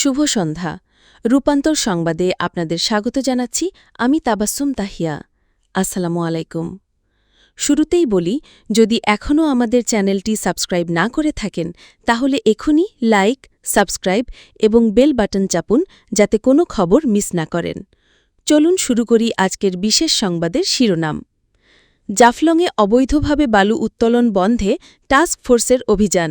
শুভ সন্ধ্যা। রূপান্তর সংবাদে আপনাদের স্বাগত জানাচ্ছি আমি তাবাসুম তাহিয়া। আসসালামু আলাইকুম। শুরুতেই বলি, যদি এখনও আমাদের চ্যানেলটি সাবস্ক্রাইব না করে থাকেন, তাহলে এখনই লাইক, সাবস্ক্রাইব এবং বেল বাটন চাপুন যাতে কোনো খবর মিস না করেন। চলুন শুরু করি আজকের বিশেষ সংবাদের শিরোনাম। জাফলংয়ে অবৈধভাবে বালু উত্তোলন বন্ধে টাস্ক ফোর্সের অভিযান।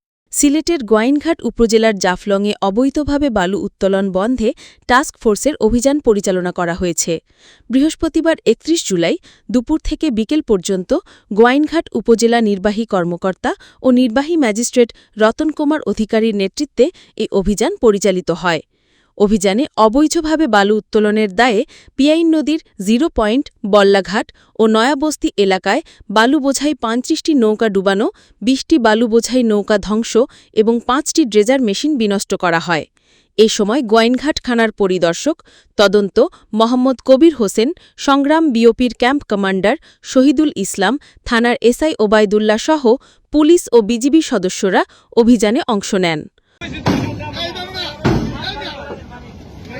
সিলেটের গোয়াইনঘাট উপজেলার জাফলংয়ে অবৈধভাবে বালু উত্তোলন বন্ধে টাস্ক ফোর্সের অভিযান পরিচালনা করা হয়েছে। বৃহস্পতিবার একত্রিশ জুলাই দুপুর থেকে বিকেল পর্যন্ত গোয়াইনঘাট উপজেলা নির্বাহী কর্মকর্তা ও নির্বাহী ম্যাজিস্ট্রেট রতন কুমার অধিকারীর নেতৃত্বে এই অভিযান পরিচালিত হয়। অভিযানে অবৈধভাবে বালু উত্তোলনের দায়ে পিয়াইন নদীর জিরো পয়েন্ট, বল্লাঘাট ও নয়াবস্তি এলাকায় বালু বোঝাই পঁয়ত্রিশটি নৌকা ডুবানো, বিশটি বালু বোঝাই নৌকা ধ্বংস এবং পাঁচটি ড্রেজার মেশিন বিনষ্ট করা হয়। এ সময় গোয়াইনঘাট থানার পরিদর্শক, তদন্ত, মোহাম্মদ কবির হোসেন, সংগ্রাম বিওপির ক্যাম্প কমান্ডার শহীদুল ইসলাম, থানার এসআই ওবায়দুল্লাহ সহ পুলিশ ও বিজিবি সদস্যরা অভিযানে অংশ নেন।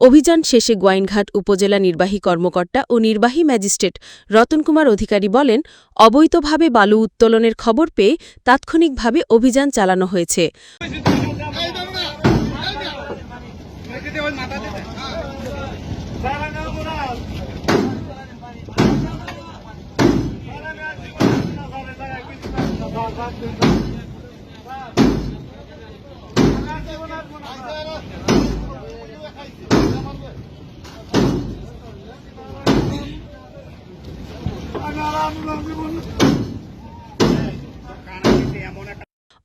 অভিযান শেষে গোয়াইনঘাট উপজেলা নির্বাহী কর্মকর্তা ও নির্বাহী ম্যাজিস্ট্রেট রতন কুমার অধিকারী বলেন, অবৈধভাবে বালু উত্তোলনের খবর পেয়ে তাৎক্ষণিকভাবে অভিযান চালানো হয়েছে।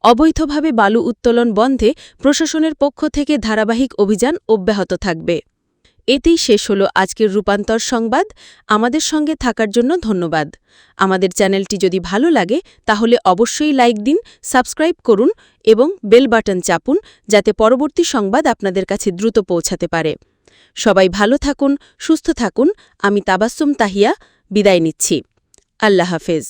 অবৈধভাবে বালু উত্তোলন বন্ধে প্রশাসনের পক্ষ থেকে ধারাবাহিক অভিযান অব্যাহত থাকবে। এতেই শেষ হল আজকের রূপান্তর সংবাদ। আমাদের সঙ্গে থাকার জন্য ধন্যবাদ। আমাদের চ্যানেলটি যদি ভালো লাগে, তাহলে অবশ্যই লাইক দিন, সাবস্ক্রাইব করুন এবং বেল বাটন চাপুন, যাতে পরবর্তী সংবাদ আপনাদের কাছে দ্রুত পৌঁছাতে পারে। সবাই ভালো থাকুন, সুস্থ থাকুন। আমি তাবাসুম তাহিয়া, বিদায় নিচ্ছি। আল্লাহ হাফেজ